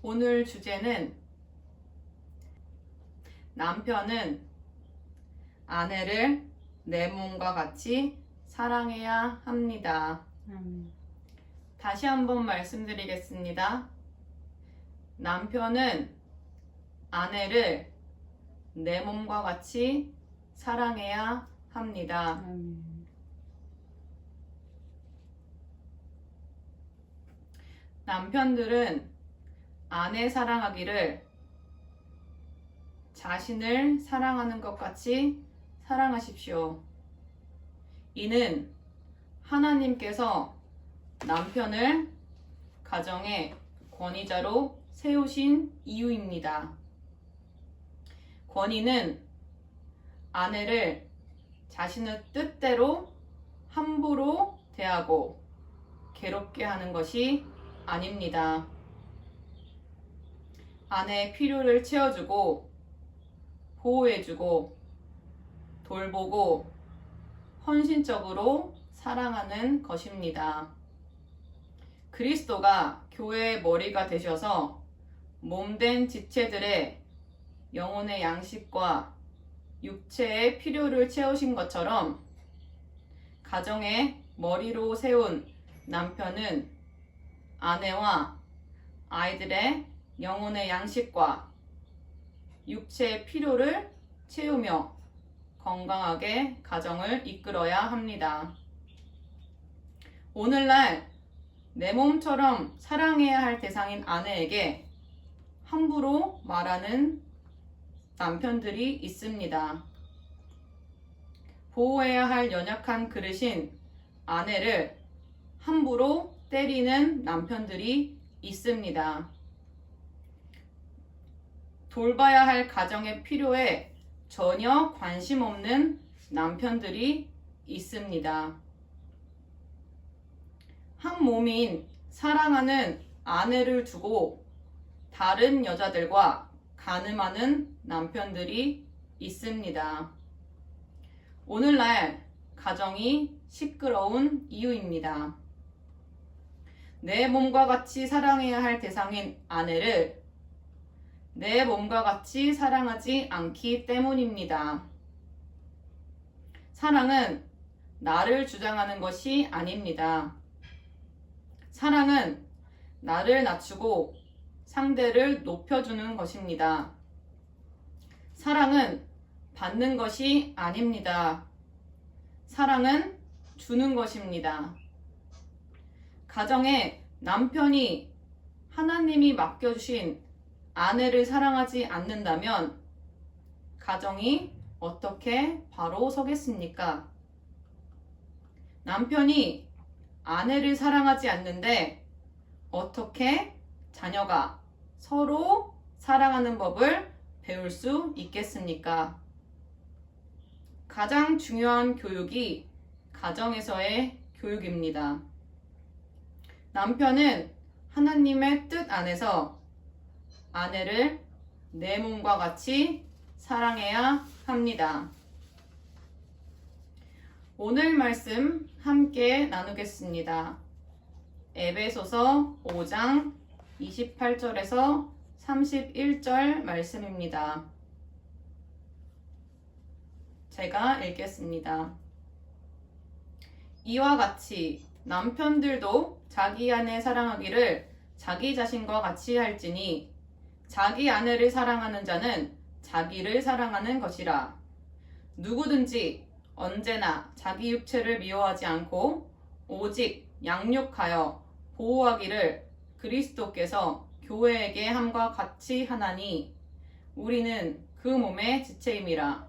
오늘 주제는 남편은 아내를 내 몸과 같이 사랑해야 합니다. 아멘. 다시 한번 말씀드리겠습니다. 남편은 아내를 내 몸과 같이 사랑해야 합니다. 아멘. 남편들은 아내 사랑하기를 자신을 사랑하는 것 같이 사랑하십시오. 이는 하나님께서 남편을 가정의 권위자로 세우신 이유입니다. 권위는 아내를 자신의 뜻대로 함부로 대하고 괴롭게 하는 것이 아닙니다. 아내의 필요를 채워주고 보호해주고 돌보고 헌신적으로 사랑하는 것입니다. 그리스도가 교회의 머리가 되셔서 몸된 지체들의 영혼의 양식과 육체의 필요를 채우신 것처럼 가정의 머리로 세운 남편은 아내와 아이들의 영혼의 양식과 육체의 필요를 채우며 건강하게 가정을 이끌어야 합니다. 오늘날 내 몸처럼 사랑해야 할 대상인 아내에게 함부로 말하는 남편들이 있습니다. 보호해야 할 연약한 그릇인 아내를 함부로 때리는 남편들이 있습니다. 돌봐야 할 가정의 필요에 전혀 관심 없는 남편들이 있습니다. 한 몸인 사랑하는 아내를 두고 다른 여자들과 가늠하는 남편들이 있습니다. 오늘날 가정이 시끄러운 이유입니다. 내 몸과 같이 사랑해야 할 대상인 아내를 내 몸과 같이 사랑하지 않기 때문입니다. 사랑은 나를 주장하는 것이 아닙니다. 사랑은 나를 낮추고 상대를 높여주는 것입니다. 사랑은 받는 것이 아닙니다. 사랑은 주는 것입니다. 가정에 남편이 하나님이 맡겨주신 아내를 사랑하지 않는다면 가정이 어떻게 바로 서겠습니까? 남편이 아내를 사랑하지 않는데 어떻게 자녀가 서로 사랑하는 법을 배울 수 있겠습니까? 가장 중요한 교육이 가정에서의 교육입니다. 남편은 하나님의 뜻 안에서 아내를 내 몸과 같이 사랑해야 합니다. 오늘 말씀 함께 나누겠습니다. 에베소서 5장 28절에서 31절 말씀입니다. 제가 읽겠습니다. 이와 같이 남편들도 자기 아내 사랑하기를 자기 자신과 같이 할지니 자기 아내를 사랑하는 자는 자기를 사랑하는 것이라. 누구든지 언제나 자기 육체를 미워하지 않고 오직 양육하여 보호하기를 그리스도께서 교회에게 함과 같이 하나니 우리는 그 몸의 지체임이라.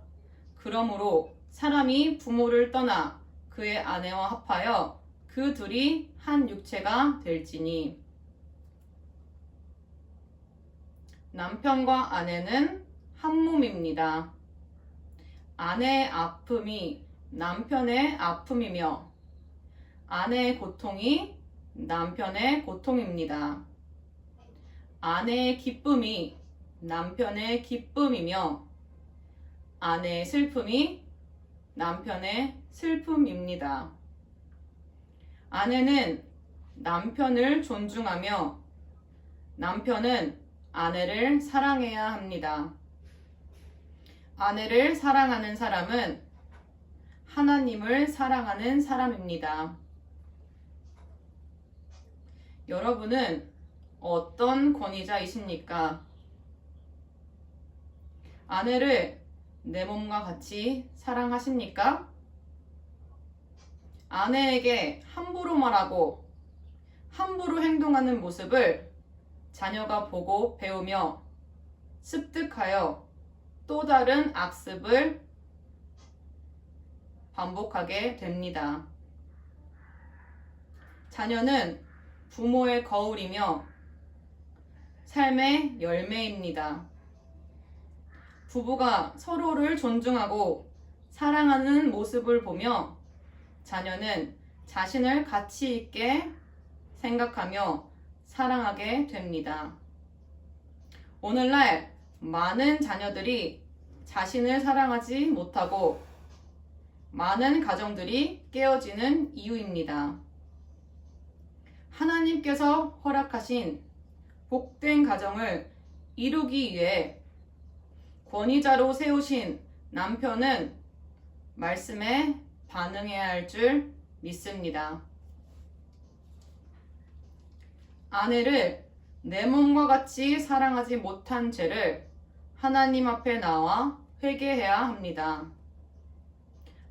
그러므로 사람이 부모를 떠나 그의 아내와 합하여 그 둘이 한 육체가 될지니 남편과 아내는 한 몸입니다. 아내의 아픔이 남편의 아픔이며 아내의 고통이 남편의 고통입니다. 아내의 기쁨이 남편의 기쁨이며 아내의 슬픔이 남편의 슬픔입니다. 아내는 남편을 존중하며 남편은 아내를 사랑해야 합니다. 아내를 사랑하는 사람은 하나님을 사랑하는 사람입니다. 여러분은 어떤 권위자이십니까? 아내를 내 몸과 같이 사랑하십니까? 아내에게 함부로 말하고 함부로 행동하는 모습을 자녀가 보고 배우며 습득하여 또 다른 악습을 반복하게 됩니다. 자녀는 부모의 거울이며 삶의 열매입니다. 부부가 서로를 존중하고 사랑하는 모습을 보며 자녀는 자신을 가치 있게 생각하며 사랑하게 됩니다. 오늘날 많은 자녀들이 자신을 사랑하지 못하고 많은 가정들이 깨어지는 이유입니다. 하나님께서 허락하신 복된 가정을 이루기 위해 권위자로 세우신 남편은 말씀에 반응해야 할 줄 믿습니다. 아내를 내 몸과 같이 사랑하지 못한 죄를 하나님 앞에 나와 회개해야 합니다.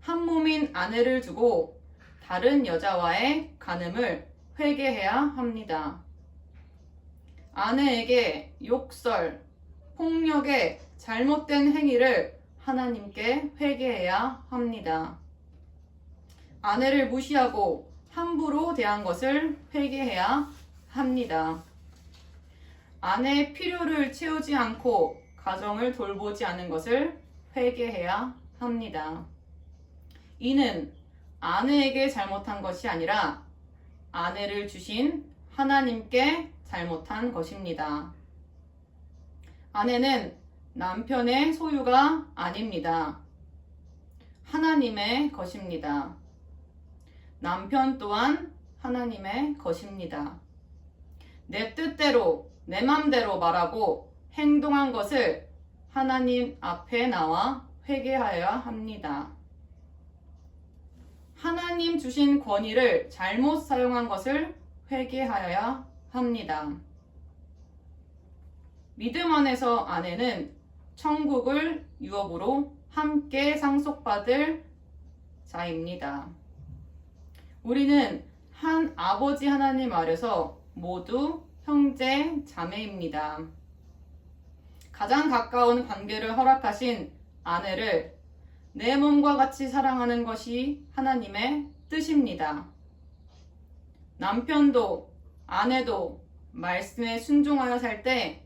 한 몸인 아내를 두고 다른 여자와의 간음을 회개해야 합니다. 아내에게 욕설, 폭력의 잘못된 행위를 하나님께 회개해야 합니다. 아내를 무시하고 함부로 대한 것을 회개해야 합니다. 아내의 필요를 채우지 않고 가정을 돌보지 않은 것을 회개해야 합니다. 이는 아내에게 잘못한 것이 아니라 아내를 주신 하나님께 잘못한 것입니다. 아내는 남편의 소유가 아닙니다. 하나님의 것입니다. 남편 또한 하나님의 것입니다. 내 뜻대로, 내 맘대로 말하고 행동한 것을 하나님 앞에 나와 회개하여야 합니다. 하나님 주신 권위를 잘못 사용한 것을 회개하여야 합니다. 믿음 안에서 아내는 천국을 유업으로 함께 상속받을 자입니다. 우리는 한 아버지 하나님 아래서 모두 형제 자매입니다. 가장 가까운 관계를 허락하신 아내를 내 몸과 같이 사랑하는 것이 하나님의 뜻입니다. 남편도 아내도 말씀에 순종하여 살 때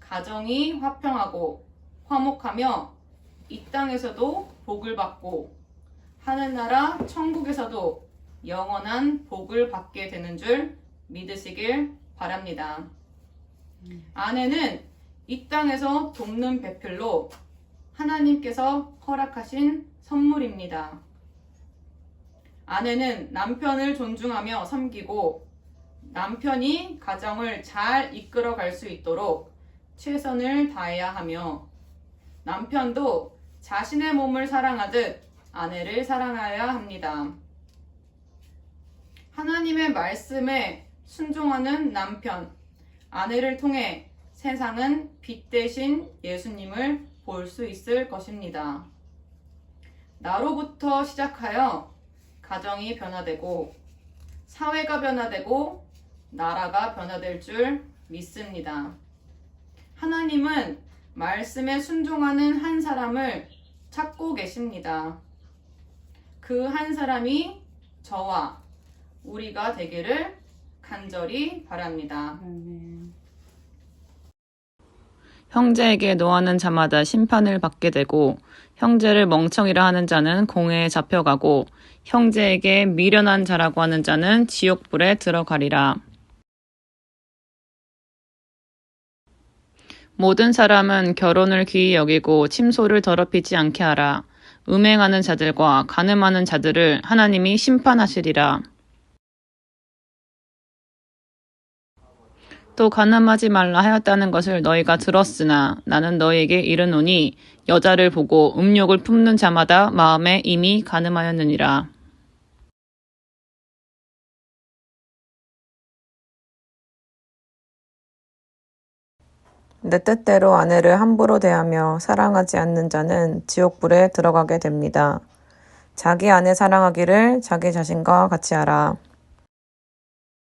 가정이 화평하고 화목하며 이 땅에서도 복을 받고 하늘나라 천국에서도 영원한 복을 받게 되는 줄 믿으시길 바랍니다. 아내는 이 땅에서 돕는 배필로 하나님께서 허락하신 선물입니다. 아내는 남편을 존중하며 섬기고 남편이 가정을 잘 이끌어 갈 수 있도록 최선을 다해야 하며 남편도 자신의 몸을 사랑하듯 아내를 사랑하여야 합니다. 하나님의 말씀에 순종하는 남편, 아내를 통해 세상은 빛 대신 예수님을 볼 수 있을 것입니다. 나로부터 시작하여 가정이 변화되고 사회가 변화되고 나라가 변화될 줄 믿습니다. 하나님은 말씀에 순종하는 한 사람을 찾고 계십니다. 그 한 사람이 저와 우리가 되기를 간절히 바랍니다. 형제에게 노하는 자마다 심판을 받게 되고 형제를 멍청이라 하는 자는 공회에 잡혀가고 형제에게 미련한 자라고 하는 자는 지옥불에 들어가리라. 모든 사람은 결혼을 귀히 여기고 침소를 더럽히지 않게 하라. 음행하는 자들과 간음하는 자들을 하나님이 심판하시리라. 또 가늠하지 말라 하였다는 것을 너희가 들었으나 나는 너희에게 이르노니 여자를 보고 음욕을 품는 자마다 마음에 이미 가늠하였느니라. 내 뜻대로 아내를 함부로 대하며 사랑하지 않는 자는 지옥불에 들어가게 됩니다. 자기 아내 사랑하기를 자기 자신과 같이 하라.